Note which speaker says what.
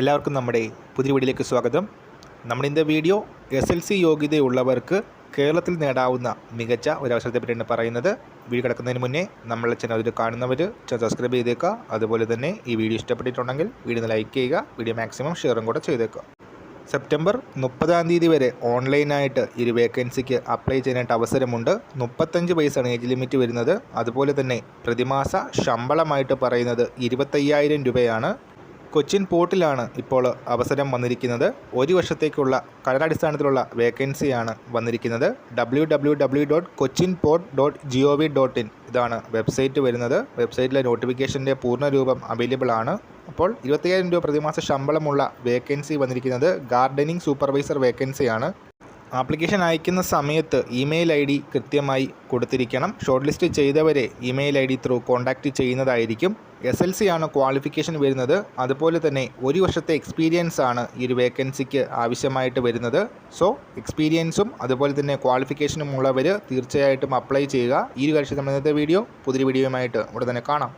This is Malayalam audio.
Speaker 1: എല്ലാവർക്കും നമ്മുടെ പുതിയ വീഡിയോയിലേക്ക് സ്വാഗതം. നമ്മുടെ വീഡിയോ എസ് എൽ സി യോഗ്യതയുള്ളവർക്ക് കേരളത്തിൽ നേടാവുന്ന മികച്ച ഒരു അവസരത്തെ പറ്റിയാണ് പറയുന്നത്. വീഡിയോ കിടക്കുന്നതിന് മുന്നേ നമ്മളെ ചാനൽ അതിൽ കാണുന്നവർ ചാനൽ സബ്സ്ക്രൈബ് ചെയ്തേക്കുക. അതുപോലെ തന്നെ ഈ വീഡിയോ ഇഷ്ടപ്പെട്ടിട്ടുണ്ടെങ്കിൽ വീഡിയോ ലൈക്ക് ചെയ്യുക. വീഡിയോ മാക്സിമം ഷെയറും കൂടെ ചെയ്തേക്കുക. സെപ്റ്റംബർ മുപ്പതാം തീയതി വരെ ഓൺലൈനായിട്ട് ഈ വേക്കൻസിക്ക് അപ്ലൈ ചെയ്യാനായിട്ട് അവസരമുണ്ട്. മുപ്പത്തഞ്ച് വയസ്സാണ് ഏജ് ലിമിറ്റ് വരുന്നത്. അതുപോലെ തന്നെ പ്രതിമാസ ശമ്പളമായിട്ട് പറയുന്നത് ഇരുപത്തയ്യായിരം രൂപയാണ്. കൊച്ചിൻ പോർട്ടിലാണ് ഇപ്പോൾ അവസരം വന്നിരിക്കുന്നത്. ഒരു വർഷത്തേക്കുള്ള കരാറടിസ്ഥാനത്തിലുള്ള വേക്കൻസിയാണ് വന്നിരിക്കുന്നത്. W W W dot Cochin port dot G O V dot in ഇതാണ് വെബ്സൈറ്റ് വരുന്നത്. വെബ്സൈറ്റിലെ നോട്ടിഫിക്കേഷന്റെ പൂർണരൂപം അവൈലബിൾ ആണ്. അപ്പോൾ ഇരുപത്തയ്യായിരം രൂപ പ്രതിമാസ ശമ്പളമുള്ള വേക്കൻസി വന്നിരിക്കുന്നത്. ഗാർഡനിങ് സൂപ്പർവൈസർ വേക്കൻസിയാണ്. ആപ്ലിക്കേഷൻ അയക്കുന്ന സമയത്ത് ഇമെയിൽ ഐ ഡി കൃത്യമായി കൊടുത്തിരിക്കണം. ഷോർട്ട് ലിസ്റ്റ് ചെയ്തവരെ email I D through contact ചെയ്യുന്നതായിരിക്കും. എസ് എൽ സി ആണ് ക്വാളിഫിക്കേഷൻ വരുന്നത്. അതുപോലെ തന്നെ ഒരു വർഷത്തെ എക്സ്പീരിയൻസ് ആണ് ഈ ഒരു വേക്കൻസിക്ക് ആവശ്യമായിട്ട് വരുന്നത്. സോ എക്സ്പീരിയൻസും അതുപോലെ തന്നെ ക്വാളിഫിക്കേഷനും ഉള്ളവർ തീർച്ചയായിട്ടും അപ്ലൈ ചെയ്യുക. ഈ ഒരു കാഴ്ച നമ്മൾ ഇന്നത്തെ വീഡിയോ പുതിയ വീഡിയോയുമായിട്ട് ഉടനെ തന്നെ കാണാം.